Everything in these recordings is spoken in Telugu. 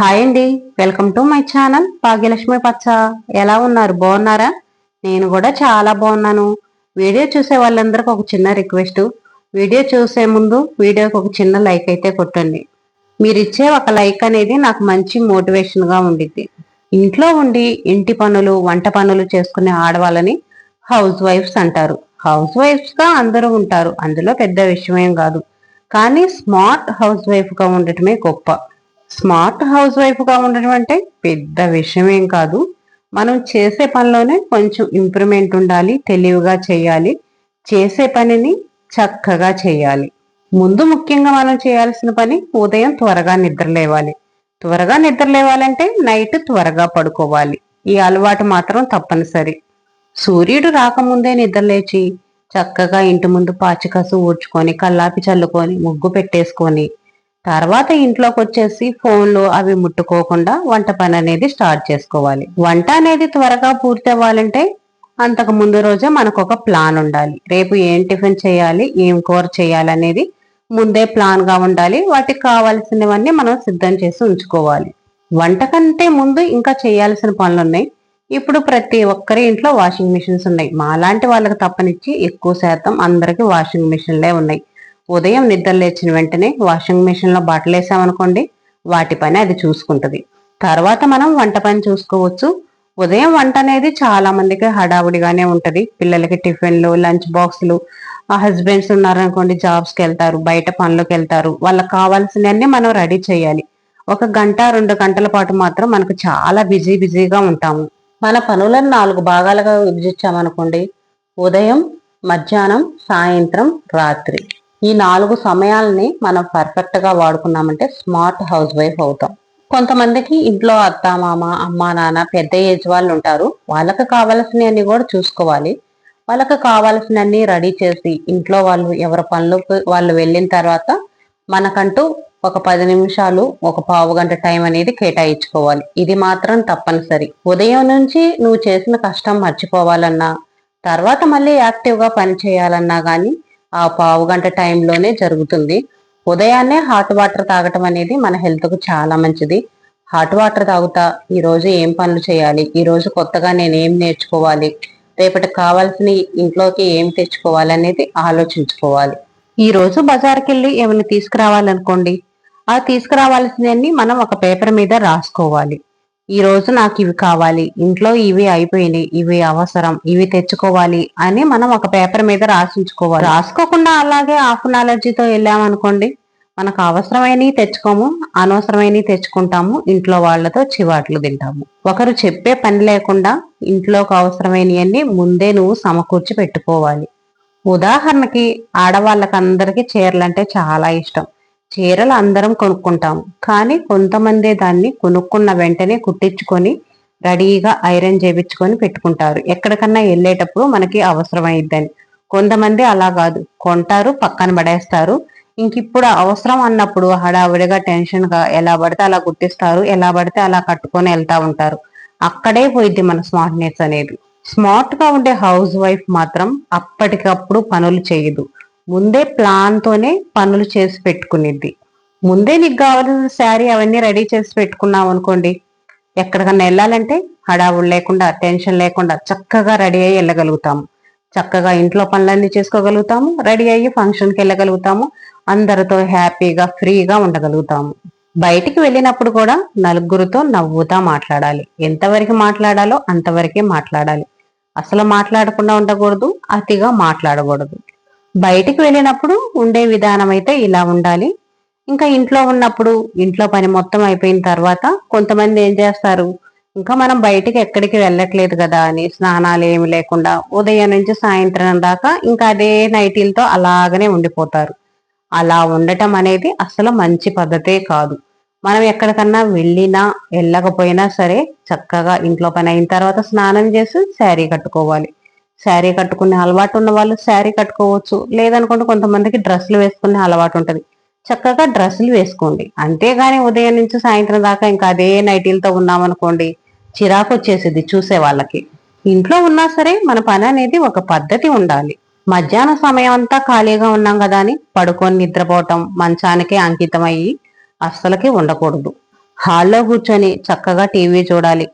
హాయ్ అండి. Welcome to my channel Bhagyalakshmi పచ్చ ఎలా ఉన్నారు? బాగున్నారా? నేను కూడా చాలా బాగున్నాను. వీడియో చూసే వాళ్ళందరికీ ఒక చిన్న రిక్వెస్ట్ వీడియో చూసే ముందు వీడియోకి ఒక చిన్న లైక్ అయితే కొట్టండి. మీరు ఇచ్చే ఒక లైక్ అనేది నాకు మంచి మోటివేషన్గా ఉండిద్ది. ఇంట్లో ఉండి ఇంటి పనులు వంట పనులు చేసుకునే ఆడవాళ్ళని హౌస్ వైఫ్స్ అంటారు. హౌస్ వైఫ్స్గా అందరూ ఉంటారు. అందులో పెద్ద విషయం కాదు. కానీ స్మార్ట్ హౌస్ వైఫ్గా ఉండటమే గొప్ప. స్మార్ట్ హౌస్ వైఫ్గా ఉండడం అంటే పెద్ద విషయం ఏం కాదు. మనం చేసే పనిలోనే కొంచెం ఇంప్రూవ్మెంట్ ఉండాలి తెలివిగా చేయాలి. చేసే పనిని చక్కగా చేయాలి. ముందు ముఖ్యంగా మనం చేయాల్సిన పని ఉదయం త్వరగా నిద్రలేవాలి త్వరగా నిద్ర లేవాలంటే నైట్ త్వరగా పడుకోవాలి. ఈ అలవాటు మాత్రం తప్పనిసరి. సూర్యుడు రాకముందే నిద్రలేచి చక్కగా ఇంటి ముందు పాచికసు ఊడ్చుకొని కల్లాపి చల్లుకొని ముగ్గు పెట్టేసుకొని తర్వాత ఇంట్లోకి వచ్చేసి ఫోన్లు అవి ముట్టుకోకుండా వంట పని అనేది స్టార్ట్ చేసుకోవాలి. వంట అనేది త్వరగా పూర్తి అవ్వాలంటే అంతకు ముందు రోజే మనకు ఒక ప్లాన్ ఉండాలి. రేపు ఏం టిఫిన్ చేయాలి ఏం కూర చేయాలి అనేది ముందే ప్లాన్గా ఉండాలి. వాటికి కావాల్సినవన్నీ మనం సిద్ధం చేసి ఉంచుకోవాలి. వంట కంటే ముందు ఇంకా చేయాల్సిన పనులు ఉన్నాయి ఇప్పుడు ప్రతి ఒక్కరి ఇంట్లో వాషింగ్ మిషన్స్ ఉన్నాయి. మాలాంటి వాళ్ళకి తప్పనిచ్చి ఎక్కువ శాతం అందరికి వాషింగ్ మిషన్లే ఉన్నాయి. ఉదయం నిద్ర లేచిన వెంటనే వాషింగ్ మిషన్లో బట్టలు వేసామనుకోండి వాటి పని అది చూసుకుంటుంది. తర్వాత మనం వంట పని చూసుకోవచ్చు. ఉదయం వంట అనేది చాలా మందికి హడావుడిగానే ఉంటుంది. పిల్లలకి టిఫిన్లు లంచ్ బాక్సులు ఆ హస్బెండ్స్ ఉన్నారనుకోండి జాబ్స్కి వెళ్తారు బయట పనులకు వెళ్తారు. వాళ్ళకి కావాల్సినవన్నీ మనం రెడీ చేయాలి. ఒక గంట రెండు గంటల పాటు మాత్రం మనకు చాలా బిజీ బిజీగా ఉంటాము. మన పనులను నాలుగు భాగాలుగా విభజించామనుకోండి ఉదయం మధ్యాహ్నం సాయంత్రం రాత్రి. ఈ నాలుగు సమయాలని మనం పర్ఫెక్ట్గా వాడుకున్నామంటే స్మార్ట్ హౌస్ వైఫ్ అవుతాం. కొంతమందికి ఇంట్లో అత్త మామ అమ్మ నాన్న పెద్ద ఏజ్ వాళ్ళు ఉంటారు. వాళ్ళకి కావాల్సినవన్నీ కూడా చూసుకోవాలి. వాళ్ళకి కావాల్సినవన్నీ రెడీ చేసి ఇంట్లో వాళ్ళు ఎవరి పనులకు వాళ్ళు వెళ్ళిన తర్వాత మనకంటూ ఒక పది నిమిషాలు ఒక పావు గంట టైం అనేది కేటాయించుకోవాలి. ఇది మాత్రం తప్పనిసరి. ఉదయం నుంచి నువ్వు చేసిన కష్టం మర్చిపోవాలన్నా తర్వాత మళ్ళీ యాక్టివ్గా పని చేయాలన్నా కానీ ఆ పావు గంట టైంలోనే జరుగుతుంది. ఉదయాన్నే హాట్ వాటర్ తాగటం అనేది మన హెల్త్కు చాలా మంచిది. హాట్ వాటర్ తాగుతా ఈరోజు ఏం పనులు చేయాలి? ఈరోజు కొత్తగా నేను ఏం నేర్చుకోవాలి? రేపటికి కావాల్సిన ఇంట్లోకి ఏం తెచ్చుకోవాలి అనేది ఆలోచించుకోవాలి. ఈ రోజు బజార్కి వెళ్ళి ఏమైనా తీసుకురావాలనుకోండి ఆ తీసుకురావాల్సినవన్నీ మనం ఒక పేపర్ మీద రాసుకోవాలి. ఈ రోజు నాకు ఇవి కావాలి ఇంట్లో ఇవి అయిపోయినాయి ఇవి అవసరం ఇవి తెచ్చుకోవాలి అని మనం ఒక పేపర్ మీద రాసించుకోవాలి. రాసుకోకుండా అలాగే హాఫ్ అలర్జీతో వెళ్ళామనుకోండి మనకు అవసరమైనవి తెచ్చుకోము అనవసరమైనవి తెచ్చుకుంటాము ఇంట్లో వాళ్ళతో చివాట్లు తింటాము. ఒకరు చెప్పే పని లేకుండా ఇంట్లోకి అవసరమైనవన్నీ ముందే నువ్వు సమకూర్చి పెట్టుకోవాలి. ఉదాహరణకి ఆడవాళ్ళకందరికీ చీరలంటే చాలా ఇష్టం. చీరలు అందరం కొనుక్కుంటాం కానీ కొంతమంది దాన్ని కొనుక్కున్న వెంటనే కుట్టించుకొని రెడీగా ఐరన్ చేపించుకొని పెట్టుకుంటారు. ఎక్కడికన్నా వెళ్ళేటప్పుడు మనకి అవసరమైద్దని. కొంతమంది అలా కాదు. కొంటారు పక్కన పడేస్తారు. ఇంక ఇప్పుడు అవసరం అన్నప్పుడు హడావిడిగా టెన్షన్గా ఎలా పడితే అలా గుర్తిస్తారు ఎలా పడితే అలా కట్టుకొని వెళ్తా ఉంటారు. అక్కడే పోయిద్ది మన స్మార్ట్నెస్ అనేది. స్మార్ట్గా ఉండే హౌస్ వైఫ్ మాత్రం అప్పటికప్పుడు పనులు చేయదు. ముందే ప్లాన్తోనే పనులు చేసి పెట్టుకునిద్ది. ముందే నీకు కావాల్సిన శారీ అవన్నీ రెడీ చేసి పెట్టుకున్నావు అనుకోండి ఎక్కడికన్నా వెళ్ళాలంటే హడావుడు లేకుండా టెన్షన్ లేకుండా చక్కగా రెడీ అయ్యి వెళ్ళగలుగుతాము. చక్కగా ఇంట్లో పనులన్నీ చేసుకోగలుగుతాము రెడీ అయ్యి ఫంక్షన్కి వెళ్ళగలుగుతాము అందరితో హ్యాపీగా ఫ్రీగా ఉండగలుగుతాము. బయటికి వెళ్ళినప్పుడు కూడా నలుగురితో నవ్వుతా మాట్లాడాలి. ఎంతవరకు మాట్లాడాలో అంతవరకే మాట్లాడాలి. అసలు మాట్లాడకుండా ఉండకూడదు అతిగా మాట్లాడకూడదు. బయటికి వెళ్ళినప్పుడు ఉండే విధానం అయితే ఇలా ఉండాలి. ఇంకా ఇంట్లో ఉన్నప్పుడు ఇంట్లో పని మొత్తం అయిపోయిన తర్వాత కొంతమంది ఏం చేస్తారు? ఇంకా మనం బయటికి ఎక్కడికి వెళ్ళట్లేదు కదా అని స్నానాలు ఏమి లేకుండా ఉదయం నుంచి సాయంత్రం దాకా ఇంకా అదే నైటీలతో అలాగనే ఉండిపోతారు. అలా ఉండటం అనేది అసలు మంచి పద్ధతే కాదు. మనం ఎక్కడికన్నా వెళ్ళినా వెళ్ళకపోయినా సరే చక్కగా ఇంట్లో పని అయిన తర్వాత స్నానం చేసి శారీ కట్టుకోవాలి. శారీ కట్టుకునే అలవాటు ఉన్న వాళ్ళు శారీ కట్టుకోవచ్చు. లేదనుకుంటే కొంతమందికి డ్రెస్సులు వేసుకునే అలవాటు ఉంటుంది. చక్కగా డ్రెస్సులు వేసుకోండి. అంతేగాని ఉదయం నుంచి సాయంత్రం దాకా ఇంకా అదే నైటీలతో ఉన్నామనుకోండి చిరాకు వచ్చేసింది చూసే వాళ్ళకి. ఇంట్లో ఉన్నా సరే మన పని అనేది ఒక పద్ధతి ఉండాలి. మధ్యాహ్న సమయం అంతా ఖాళీగా ఉన్నాం కదా అని పడుకొని నిద్రపోవటం మంచానికే అంకితం అయ్యి అస్సలకి ఉండకూడదు. హాల్లో కూర్చొని చక్కగా టీవీ చూడాలి.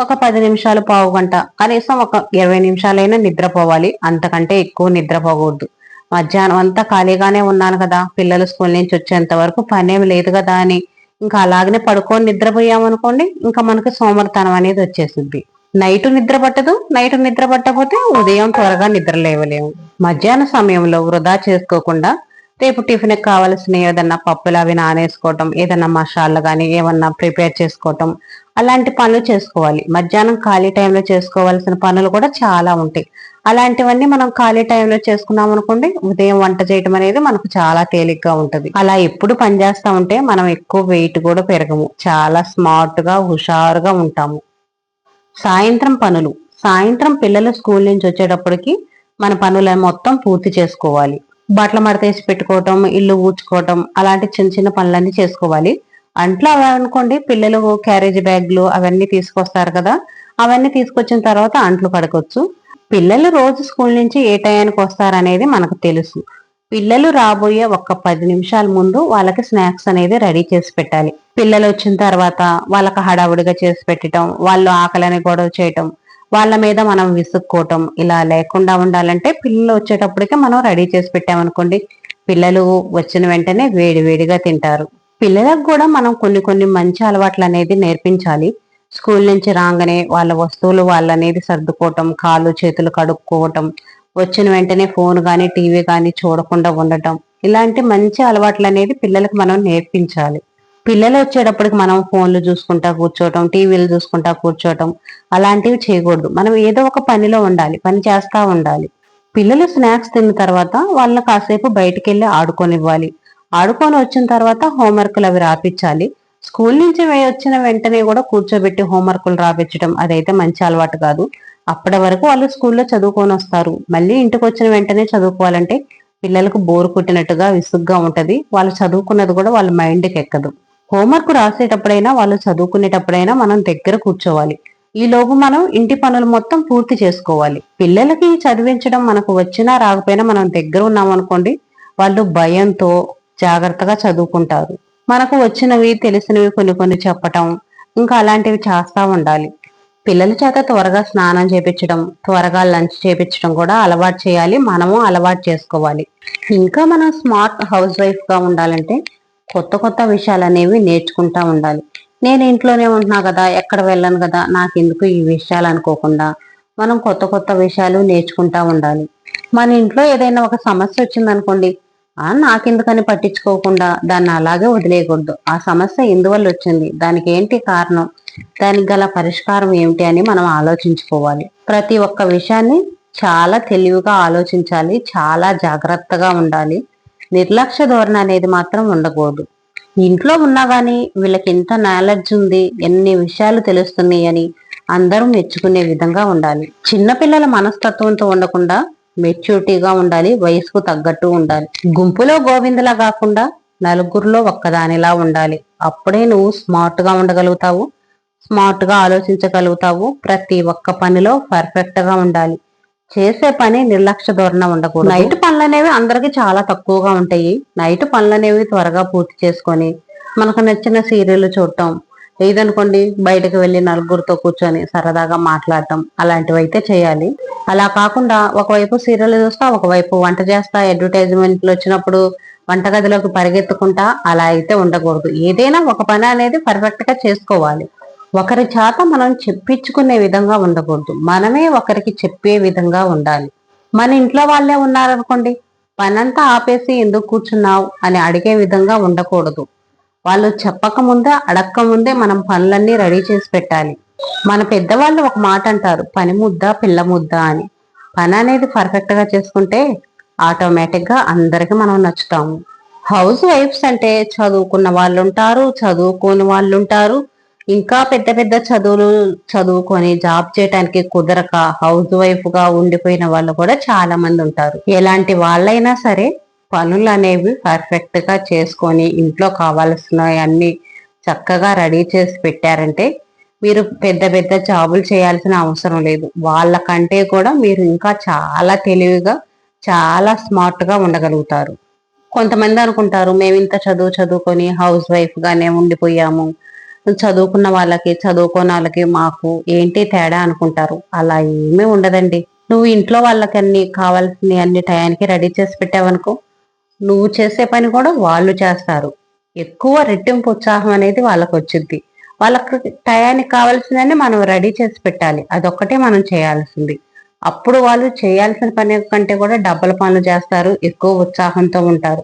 ఒక పది నిమిషాలు పావు గంట కనీసం ఒక ఇరవై నిమిషాలైనా నిద్రపోవాలి. అంతకంటే ఎక్కువ నిద్రపోకూడదు. మధ్యాహ్నం అంతా ఖాళీగానే ఉన్నాను కదా. పిల్లలు స్కూల్ నుంచి వచ్చేంత వరకు పనేమి లేదు కదా అని. ఇంకా అలాగనే పడుకొని నిద్రపోయామనుకోండి ఇంకా మనకి సోమరితనం అనేది వచ్చేసింది నైట్ నిద్ర పట్టదు. నైట్ నిద్ర పట్టకపోతే ఉదయం త్వరగా నిద్ర లేవలేము. మధ్యాహ్న సమయంలో వృధా చేసుకోకుండా రేపు టిఫిన్ కావాల్సిన ఏదన్నా పప్పులు అవి నానేసుకోవటం ఏదన్నా మసాలా కానీ ఏమన్నా ప్రిపేర్ చేసుకోవటం అలాంటి పనులు చేసుకోవాలి. మధ్యాహ్నం ఖాళీ టైంలో చేసుకోవాల్సిన పనులు కూడా చాలా ఉంటాయి. అలాంటివన్నీ మనం ఖాళీ టైంలో చేసుకున్నాం అనుకోండి ఉదయం వంట చేయటం అనేది మనకు చాలా తేలిగ్గా ఉంటుంది. అలా ఎప్పుడు పనిచేస్తూ ఉంటే మనం ఎక్కువ వెయిట్ కూడా పెరగము. చాలా స్మార్ట్గా హుషారుగా ఉంటాము. సాయంత్రం పనులు. సాయంత్రం పిల్లలు స్కూల్ నుంచి వచ్చేటప్పటికి మన పనులను మొత్తం పూర్తి చేసుకోవాలి. బట్టలు మడతేసి పెట్టుకోవటం ఇల్లు ఊడ్చుకోవటం అలాంటి చిన్న చిన్న పనులన్నీ చేసుకోవాలి. అంట్లో అవి అనుకోండి పిల్లలు క్యారేజ్ బ్యాగ్లు అవన్నీ తీసుకొస్తారు కదా అవన్నీ తీసుకొచ్చిన తర్వాత అంట్లు కడగొచ్చు. పిల్లలు రోజు స్కూల్ నుంచి ఏ టయానికి వస్తారనేది మనకు తెలుసు. పిల్లలు రాబోయే ఒక్క పది నిమిషాల ముందు వాళ్ళకి స్నాక్స్ అనేది రెడీ చేసి పెట్టాలి. పిల్లలు వచ్చిన తర్వాత వాళ్ళకి హడావుడిగా చేసి పెట్టడం వాళ్ళు ఆకలిని గొడవ చేయటం వాళ్ళ మీద మనం విసుక్కోవటం ఇలా లేకుండా ఉండాలంటే పిల్లలు వచ్చేటప్పటికే మనం రెడీ చేసి పెట్టామనుకోండి పిల్లలు వచ్చిన వెంటనే వేడి వేడిగా తింటారు. పిల్లలకు కూడా మనం కొన్ని కొన్ని మంచి అలవాట్లు అనేది నేర్పించాలి. స్కూల్ నుంచి రాగానే వాళ్ళ వస్తువులు వాళ్ళనేది సర్దుకోవటం కాళ్ళు చేతులు కడుక్కోవటం వచ్చిన వెంటనే ఫోన్ కానీ టీవీ కానీ చూడకుండా ఉండటం ఇలాంటి మంచి అలవాట్లు అనేది పిల్లలకు మనం నేర్పించాలి. పిల్లలు వచ్చేటప్పటికి మనం ఫోన్లు చూసుకుంటా కూర్చోవటం టీవీలు చూసుకుంటా కూర్చోవటం అలాంటివి చేయకూడదు. మనం ఏదో ఒక పనిలో ఉండాలి పని చేస్తా ఉండాలి. పిల్లలు స్నాక్స్ తిన్న తర్వాత వాళ్ళని కాసేపు బయటికి వెళ్ళి ఆడుకొనివ్వాలి. ఆడుకొని వచ్చిన తర్వాత హోంవర్క్లు అవి రాపించాలి స్కూల్ నుంచి వచ్చిన వెంటనే కూడా కూర్చోబెట్టి హోంవర్క్లు రాపించడం అదైతే మంచి అలవాటు కాదు. అప్పటి వరకు వాళ్ళు స్కూల్లో చదువుకొని వస్తారు. మళ్ళీ ఇంటికి వచ్చిన వెంటనే చదువుకోవాలంటే పిల్లలకు బోరు కుట్టినట్టుగా విసుగ్గా ఉంటది. వాళ్ళు చదువుకున్నది కూడా వాళ్ళ మైండ్కి ఎక్కదు. హోంవర్క్ రాసేటప్పుడైనా వాళ్ళు చదువుకునేటప్పుడైనా మనం దగ్గర కూర్చోవాలి. ఈ లోపు మనం ఇంటి పనులు మొత్తం పూర్తి చేసుకోవాలి. పిల్లలకి చదివించడం మనకు వచ్చినా రాకపోయినా మనం దగ్గర ఉన్నామనుకోండి వాళ్ళు భయంతో జాగ్రత్తగా చదువుకుంటారు. మనకు వచ్చినవి తెలిసినవి కొన్ని కొన్ని చెప్పటం ఇంకా అలాంటివి చేస్తూ ఉండాలి. పిల్లల చేత త్వరగా స్నానం చేపించడం త్వరగా లంచ్ చేపించడం కూడా అలవాటు చేయాలి. మనము అలవాటు చేసుకోవాలి. ఇంకా మనం స్మార్ట్ హౌస్ వైఫ్గా ఉండాలంటే కొత్త కొత్త విషయాలు అనేవి నేర్చుకుంటా ఉండాలి. నేను ఇంట్లోనే ఉంటున్నా కదా ఎక్కడ వెళ్ళను కదా నాకు ఎందుకు ఈ విషయాలు అనుకోకుండా మనం కొత్త కొత్త విషయాలు నేర్చుకుంటా ఉండాలి. మన ఇంట్లో ఏదైనా ఒక సమస్య వచ్చిందనుకోండి ఆ నాకెందుకని పట్టించుకోకుండా దాన్ని అలాగే వదిలేయకూడదు. ఆ సమస్య ఎందువల్ల వచ్చింది దానికి ఏంటి కారణం దానికి గల పరిష్కారం ఏమిటి అని మనం ఆలోచించుకోవాలి. ప్రతి ఒక్క విషయాన్ని చాలా తెలివిగా ఆలోచించాలి చాలా జాగ్రత్తగా ఉండాలి. నిర్లక్ష్య ధోరణి అనేది మాత్రం ఉండకూడదు. ఇంట్లో ఉన్నా కానీ వీళ్ళకి ఎంత నాలెడ్జ్ ఉంది ఎన్ని విషయాలు తెలుస్తున్నాయి అని అందరూ మెచ్చుకునే విధంగా ఉండాలి. చిన్నపిల్లల మనస్తత్వంతో ఉండకుండా మెచ్యూరిటీగా ఉండాలి వయసుకు తగ్గట్టు ఉండాలి. గుంపులో గోవిందలా కాకుండా నలుగురిలో ఒక్కదానిలా ఉండాలి. అప్పుడే నువ్వు స్మార్ట్గా ఉండగలుగుతావు స్మార్ట్గా ఆలోచించగలుగుతావు. ప్రతి ఒక్క పనిలో పర్ఫెక్ట్గా ఉండాలి. చేసే పని నిర్లక్ష్య ధోరణ ఉండకూడదు. నైట్ పనులు అనేవి అందరికి చాలా తక్కువగా ఉంటాయి. నైట్ పనులు అనేవి త్వరగా పూర్తి చేసుకొని మనకు నచ్చిన సీరియల్ చూడటం లేదనుకోండి బయటకు వెళ్ళి నలుగురితో కూర్చొని సరదాగా మాట్లాడటం అలాంటివి అయితే చేయాలి. అలా కాకుండా ఒకవైపు సీరియల్ చూస్తా ఒకవైపు వంట చేస్తా అడ్వర్టైజ్మెంట్లు వచ్చినప్పుడు వంటగదిలోకి పరిగెత్తుకుంటా అలా అయితే ఉండకూడదు. ఏదైనా ఒక పని అనేది పర్ఫెక్ట్గా చేసుకోవాలి. ఒకరి చేత మనం చెప్పించుకునే విధంగా ఉండకూడదు. మనమే ఒకరికి చెప్పే విధంగా ఉండాలి. మన ఇంట్లో వాళ్ళే ఉన్నారనుకోండి పనంతా ఆపేసి ఎందుకు కూర్చున్నావు అని అడిగే విధంగా ఉండకూడదు. వాళ్ళు చెప్పక ముందే అడక్క ముందే మనం పనులన్నీ రెడీ చేసి పెట్టాలి. మన పెద్దవాళ్ళు ఒక మాట అంటారు పని ముద్ద పిల్ల ముద్ద అని. పని అనేది పర్ఫెక్ట్గా చేసుకుంటే ఆటోమేటిక్గా అందరికి మనం నచ్చుతాము. హౌస్ వైఫ్స్ అంటే చదువుకున్న వాళ్ళు ఉంటారు చదువుకోని వాళ్ళు ఉంటారు ఇంకా పెద్ద పెద్ద చదువులు చదువుకొని జాబ్ చేయడానికి కుదరక హౌస్ వైఫ్గా ఉండిపోయిన వాళ్ళు కూడా చాలా మంది ఉంటారు. ఎలాంటి వాళ్ళైనా సరే పనులు అనేవి పర్ఫెక్ట్గా చేసుకొని ఇంట్లో కావాల్సిన అన్ని చక్కగా రెడీ చేసి పెట్టారంటే మీరు పెద్ద పెద్ద జాబులు చేయాల్సిన అవసరం లేదు. వాళ్ళకంటే కూడా మీరు ఇంకా చాలా తెలివిగా చాలా స్మార్ట్గా ఉండగలుగుతారు. కొంతమంది అనుకుంటారు మేము ఇంత చదువు చదువుకొని హౌస్ వైఫ్ గానే ఉండిపోయాము. చదువుకున్న వాళ్ళకి చదువుకోని వాళ్ళకి మాకు ఏంటి తేడా అనుకుంటారు? అలా ఏమీ ఉండదండి. నువ్వు ఇంట్లో వాళ్ళకి అన్ని కావాల్సిన అన్ని టయానికి రెడీ చేసి పెట్టావనుకో నువ్వు చేసే పని కూడా వాళ్ళు చేస్తారు. ఎక్కువ రెట్టింపు ఉత్సాహం అనేది వాళ్ళకి వచ్చింది వాళ్ళకి టయానికి కావాల్సిందని మనం రెడీ చేసి పెట్టాలి. అదొక్కటే మనం చేయాల్సింది. అప్పుడు వాళ్ళు చేయాల్సిన పని కంటే కూడా డబ్బుల పనులు చేస్తారు. ఎక్కువ ఉత్సాహంతో ఉంటారు.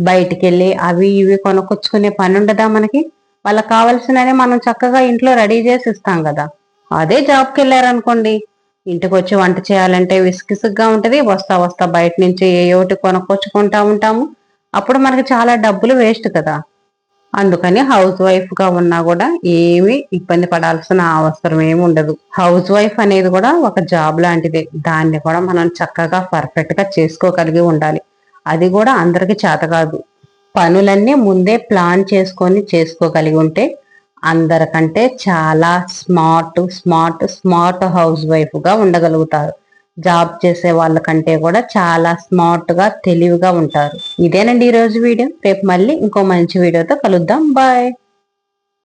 బయటికి వెళ్ళి అవి ఇవి కొనుక్కొచ్చుకునే పని ఉండదా మనకి? వాళ్ళకి కావాల్సినవి మనం చక్కగా ఇంట్లో రెడీ చేసి ఇస్తాం కదా. అదే జాబ్కి వెళ్ళారనుకోండి ఇంటికి వచ్చి వంట చేయాలంటే విసుగిసుగ్గా ఉంటుంది. వస్తా వస్తా బయట నుంచి ఏ ఒకటి కొనుక్కొచ్చుకుంటా ఉంటాము. అప్పుడు మనకి చాలా డబ్బులు వేస్ట్ కదా. అందుకని హౌస్ వైఫ్గా ఉన్నా కూడా ఏమీ ఇబ్బంది పడాల్సిన అవసరం ఏమి ఉండదు. హౌస్ వైఫ్ అనేది కూడా ఒక జాబ్ లాంటిదే. దాన్ని కూడా మనం చక్కగా పర్ఫెక్ట్గా చేసుకోగలిగి ఉండాలి. అది కూడా అందరికీ చేత కాదు. పనులన్నీ ముందే ప్లాన్ చేసుకొని చేసుకోగలిగి ఉంటే అందరికంటే చాలా స్మార్ట్ స్మార్ట్ స్మార్ట్ హౌస్ వైఫ్గా ఉండగలుగుతారు. జాబ్ చేసే వాళ్ళకంటే కూడా చాలా స్మార్ట్గా తెలివిగా ఉంటారు. ఇదేనండి ఈ రోజు వీడియో. రేపు మళ్ళీ ఇంకో మంచి వీడియోతో కలుద్దాం. బాయ్